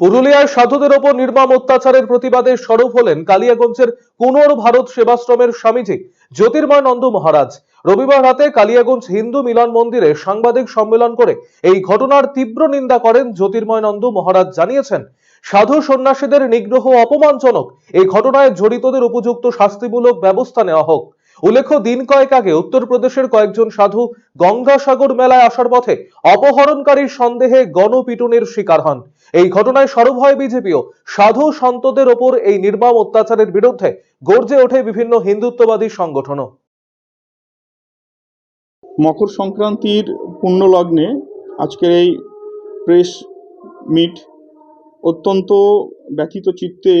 পুরুলিয়ায় সাধুদের ওপর নির্মম অত্যাচারের প্রতিবাদে সরব হলেন কালিয়াগঞ্জের কুনোর ভারত সেবাশ্রমের স্বামীজি জ্যোতির্ময় নন্দ মহারাজ। রবিবার রাতে কালিয়াগঞ্জ হিন্দু মিলন মন্দিরে সাংবাদিক সম্মেলন করে এই ঘটনার তীব্র নিন্দা করেন জ্যোতির্ময় নন্দ মহারাজ জানিয়েছেন, সাধু সন্ন্যাসীদের নিগ্রহ অপমানজনক, এই ঘটনায় জড়িতদের উপযুক্ত শাস্তিমূলক ব্যবস্থা নেওয়া হোক। উল্লেখ্য, দিন কয়েক আগে উত্তরপ্রদেশের কয়েকজন সাধু গঙ্গাসাগর মেলায় আসার পথে অপহরণকারীর সন্দেহে গণপিটুনির শিকার হন। এই ঘটনায় সরব হয় বিজেপিও সাধু সন্তদের ওপর এই নির্মম অত্যাচারের বিরুদ্ধে গর্জে ওঠে বিভিন্ন হিন্দুত্ববাদী সংগঠনও। মকর সংক্রান্তির পুণ্য লগ্নে আজকের এই প্রেস মিট অত্যন্ত ব্যথিত চিত্তে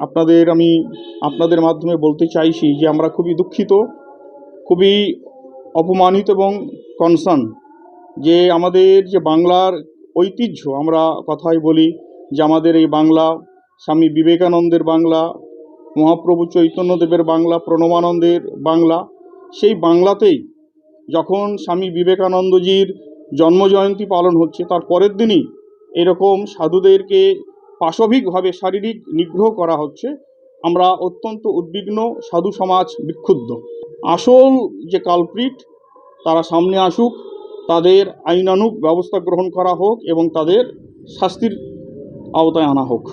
আপনাদের আমি আপনাদের মাধ্যমে বলতে চাইছি যে আমরা খুবই দুঃখিত, খুবই অপমানিত এবং কনসার্ন যে আমাদের যে বাংলার ঐতিহ্য, আমরা কথাই বলি যে আমাদের এই বাংলা, স্বামী বিবেকানন্দের বাংলা, মহাপ্রভু চৈতন্যদেবের বাংলা, প্রণবানন্দের বাংলা, সেই বাংলাতেই যখন স্বামী বিবেকানন্দজির জন্মজয়ন্তী পালন হচ্ছে, তার পরের দিনই এরকম সাধুদেরকে পাশবিকভাবে শারীরিক নিগ্রহ করা হচ্ছে। আমরা অত্যন্ত উদ্বিগ্ন, সাধু সমাজ বিক্ষুব্ধ। আসল যে কালপ্রিট তারা সামনে আসুক, তাদের আইনানুক ব্যবস্থা গ্রহণ করা হোক এবং তাদের শাস্তির আওতায় আনা হোক।